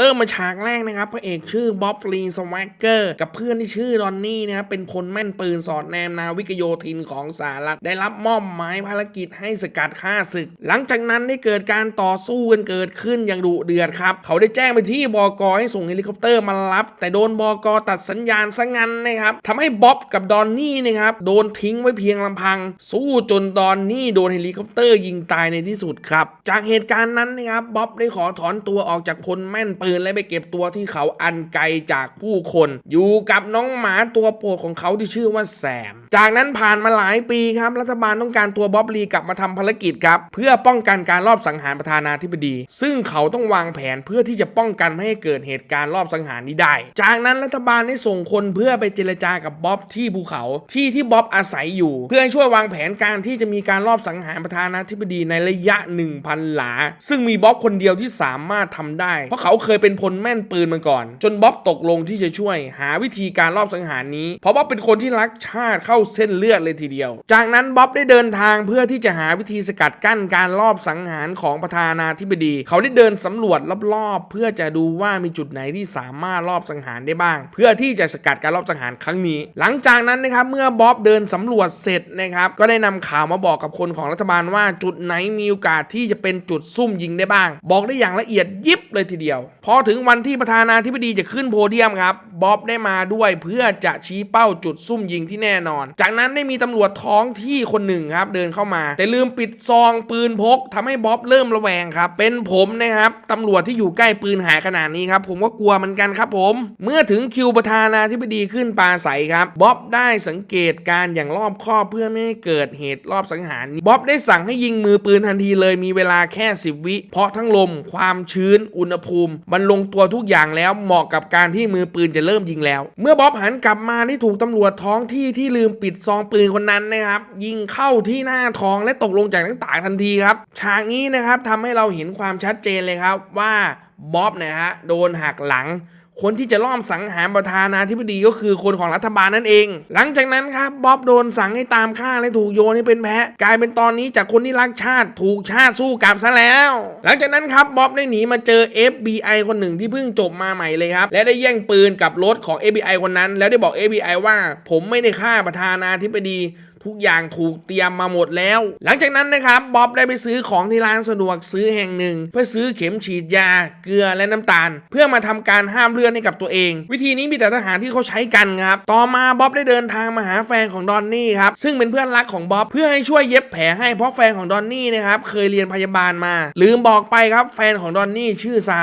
เริ่มมาฉากแรกนะครับพระเอกชื่อบ๊อบลีสวักเกอร์กับเพื่อนที่ชื่อดอนนี่นะครับเป็นพลแม่นปืนสอดแนมนาวิกโยธินของสหรัฐได้รับมอบหมายภารกิจให้สกัดฆ่าศึก หลังจากนั้นได้เกิดการต่อสู้กันเกิดขึ้นอย่างดุเดือดครับ เขาได้แจ้งไปที่บอกให้ส่งเฮลิคอปเตอร์มารับ แต่โดนบอกตัดสัญญาณซะงั้นนะครับทำให้บ๊อบกับดอนนี่นะครับโดนทิ้งไว้เพียงลำพัง สู้จนดอนนี่โดนเฮลิคอปเตอร์ยิงตายในที่สุดครับ จากเหตุการณ์นั้นนะครับบ๊อบได้ขอถอนตัวออกจากพลแม่นปืนและไปเก็บตัวที่เขาอันไกลจากผู้คน อยู่กับน้องหมาตัวโปรดของเขาที่ชื่อว่าแซมจากนั้นผ่านมาหลายปีครับรัฐบาลต้องการตัวบ๊อบลีกลับมาทำภารกิจครับเพื่อป้องกันการลอบสังหารประธานาธิบดี ซึ่งเขาต้องวางแผนเพื่อที่จะป้องกันไม่ให้เกิดเหตุการณ์ลอบสังหารนี้ได้ จากนั้นรัฐบาลได้ส่งคนเพื่อไปเจรจากับบ๊อบที่ภูเขาที่ที่บ๊อบอาศัยอยู่ เพื่อให้ช่วยวางแผนการที่จะมีการลอบสังหารประธานาธิบดีในระยะ 1,000 หลา ซึ่งมีบ๊อบคนเดียวที่สามารถทำได้ เพราะเขาเคยเป็นพลแม่นปืนมาก่อน จนบ๊อบตกลงที่จะช่วย หาวิธีการลอบสังหารนี้ เพราะบ๊อบเป็นคนที่รักชาติเข้าเส้นเลือดเลยทีเดียว จากนั้นบ๊อบได้เดินทางเพื่อที่จะหาวิธีสกัดกั้นการลอบสังหารของประธานาธิบดี เขาได้เดินสำรวจรอบๆ เพื่อจะดูว่ามีจุดไหนที่สามารถลอบสังหารได้บ้าง เพื่อที่จะสกัดการลอบสังหารครั้งนี้ หลังจากนั้นนะครับเมื่อบ๊อบเดินสำรวจเสร็จนะครับก็ได้นำข่าวมาบอกกับคนของรัฐบาลว่าจุดไหนมีโอกาสที่จะเป็นจุดซุ่มยิงได้บ้าง บอกได้อย่างละเอียดยิบเลยทีเดียวพพอถึงวันที่ประธานาธิบดีจะขึ้นโพเดียมครับบ๊อบได้มาด้วยเพื่อจะชี้เป้าจุดซุ่มยิงที่แน่นอน จากนั้นได้มีตำรวจท้องที่คนหนึ่งครับเดินเข้ามา แต่ลืมปิดซองปืนพกทำให้บ๊อบเริ่มระแวงครับเป็นผมนะครับตำรวจที่อยู่ใกล้ปืนหายขนาดนี้ครับผมก็กลัวเหมือนกันครับผม เมื่อถึงคิวประธานาธิบดีขึ้นปราศัยครับบ๊อบได้สังเกตการ์อย่างรอบคอบเพื่อไม่ให้เกิดเหตุรอบสังหารบ๊อบได้สั่งให้ยิงมือปืนทันทีเลยมีเวลาแค่ 10 วิ เพราะทั้งลมความชื้นอุณหภูมิมันลงตัวทุกอย่างแล้วเหมาะกับการที่มือปืนจะเริ่มยิงแล้ว เมื่อบ๊อบหันกลับมาที่ถูกตำรวจท้องที่ที่ลืมปิดซองปืนคนนั้นนะครับ ยิงเข้าที่หน้าท้องและตกลงจากหน้าต่างทันทีครับฉากนี้นะครับทำให้เราเห็นความชัดเจนเลยครับว่าบ๊อบนะฮะโดนหักหลัง คนที่จะล่อมสังหารประธานาธิบดีก็คือคนของรัฐบาลนั่นเอง หลังจากนั้นครับบ๊อบโดนสั่งให้ตามฆ่าและถูกโยนให้เป็นแพะ กลายเป็นตอนนี้จากคนที่รักชาติถูกชาติสู้กลับซะแล้ว หลังจากนั้นครับบ๊อบได้หนีมาเจอ FBI คนหนึ่งที่เพิ่งจบมาใหม่เลยครับ และได้แย่งปืนกับรถของ FBI คนนั้น แล้วได้บอก FBI ว่า ผมไม่ได้ฆ่าประธานาธิบดี ทุกอย่างถูกเตรียมมาหมดแล้ว หลังจากนั้นนะครับบ๊อบได้ไปซื้อของที่ร้านสะดวกซื้อแห่งหนึ่ง เพื่อซื้อเข็มฉีดยา เกลือและน้ำตาล เพื่อมาทำการห้ามเลือดให้กับตัวเอง วิธีนี้มีแต่ทหารที่เขาใช้กันครับ ต่อมาบ๊อบได้เดินทางมาหาแฟนของดอนนี่ครับซึ่งเป็นเพื่อนรักของบ๊อบเพื่อให้ช่วยเย็บแผลให้เพราะแฟนของดอนนี่นะครับเคยเรียนพยาบาลมา ลืมบอกไปครับแฟนของดอนนี่ชื่อซา